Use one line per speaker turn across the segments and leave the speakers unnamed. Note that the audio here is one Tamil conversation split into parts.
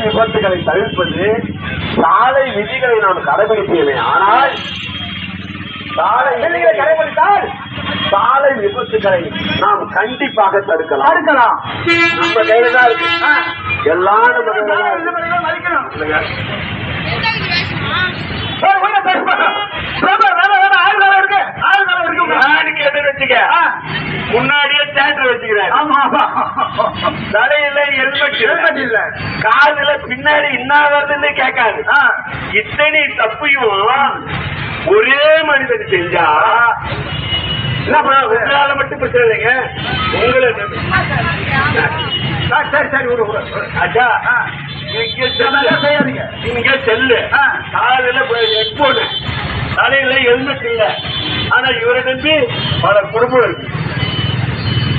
விபத்துகளை தவிர்ப்பது சாலை விதிகளை நாம் கடைபிடிப்பேனே ஆனால் சாலை விதிகளை கடைபிடித்தால் சாலை விபத்துகளை நாம் கண்டிப்பாக தடுக்கலாம்.
தடுக்கலாம்.
நம்ம கையில தான் இருக்கு. வச்சுக்க? முன்னாடியே தேட்டர்
ஆமா
தலையில ஹெல்மெட்
இல்ல
காதுல பின்னாடி என்ன வருதுன்னு கேட்காது இத்தனை தப்பையும் ஒரே மனிதன் செஞ்சா? உங்களால மட்டும் பிரச்சனை இல்லைங்க
சரி சரி விடு.
அச்சா இங்க
நல்லா
செல்லு.
செய்யாதீங்க?
இங்க செல்லு. காதுல ஹெட்போனு தலையில ஹெல்மெட் இல்ல. ஆனா இவரை நம்பி பல குடும்பம் இருக்கு.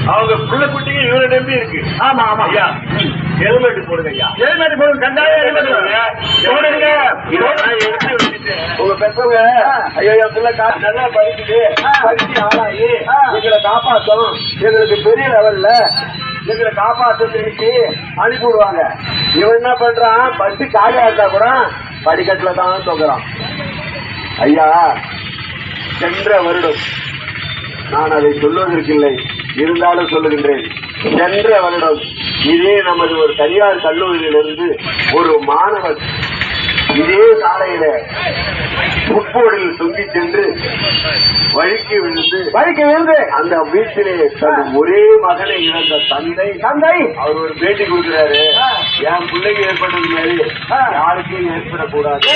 அவங்க புள்ள குட்டிங்க இவரை நம்பி இருக்கு.
ஆமா ஆமா.
ஐயா. ஹெல்மெட் போடுங்க ஐயா
ஹெல்மெட் போடுங்க. கண்டாயம் ஹெல்மெட் போடுங்க
உங்க பெற்றவங்க ஐயோ பிள்ளை கா- நல்லா படிக்குது. படிச்சு ஆளாயி எங்களை காப்பாத்தும் எங்களுக்கு பெரிய லெவல்ல எங்களை நினைச்சு அனுப்பி விடுவாங்க இவன் என்ன பண்றான்? பஸ் காலியா இருந்தா கூட படிக்கட்டுல தான் தொங்குறான். ஐயா சென்ற வருடம் நான் அதை சொல்வதற்கில்லை. இருந்தாலும் சொல்லுகின்றேன். சென்ற வருடம் இதே நமது ஒரு தனியார் கல்லூரியிலிருந்து ஒரு மாணவன் இதே சாலையில ஃபுட்போர்டில் தொங்கி சென்று வழுக்கி விழுந்து
வழிக்கு விழுந்து
அந்த வீட்டிலே தன் ஒரே மகனை இழந்த தந்தை
தந்தை.
அவர் ஒரு பேட்டி கொடுக்கிறாரு. என் பிள்ளைக்கு ஏற்பட்டது மாதிரி. யாருக்கும் ஏற்படக்கூடாது.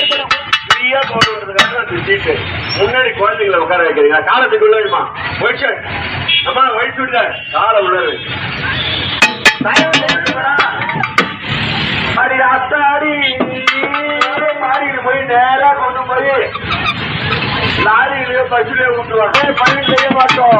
ஃப்ரீயா போடுறதுக்காக அந்த சீட்டு. முன்னாடி குழந்தைங்களை உட்கார வைக்கிறீங்க காலத்துக்கு உள்ளதுமா ஒயிட் ஷர்ட் அம்மா ஒயிட் விடுங்க காலை உள்ளது அடி அத்தாடி மாடியில் போய் நேரா கொண்டு போய் லாரியிலயோ பஸ்லயோ விட்டுருவாங்க பயணம் செய்ய மாட்டோம்.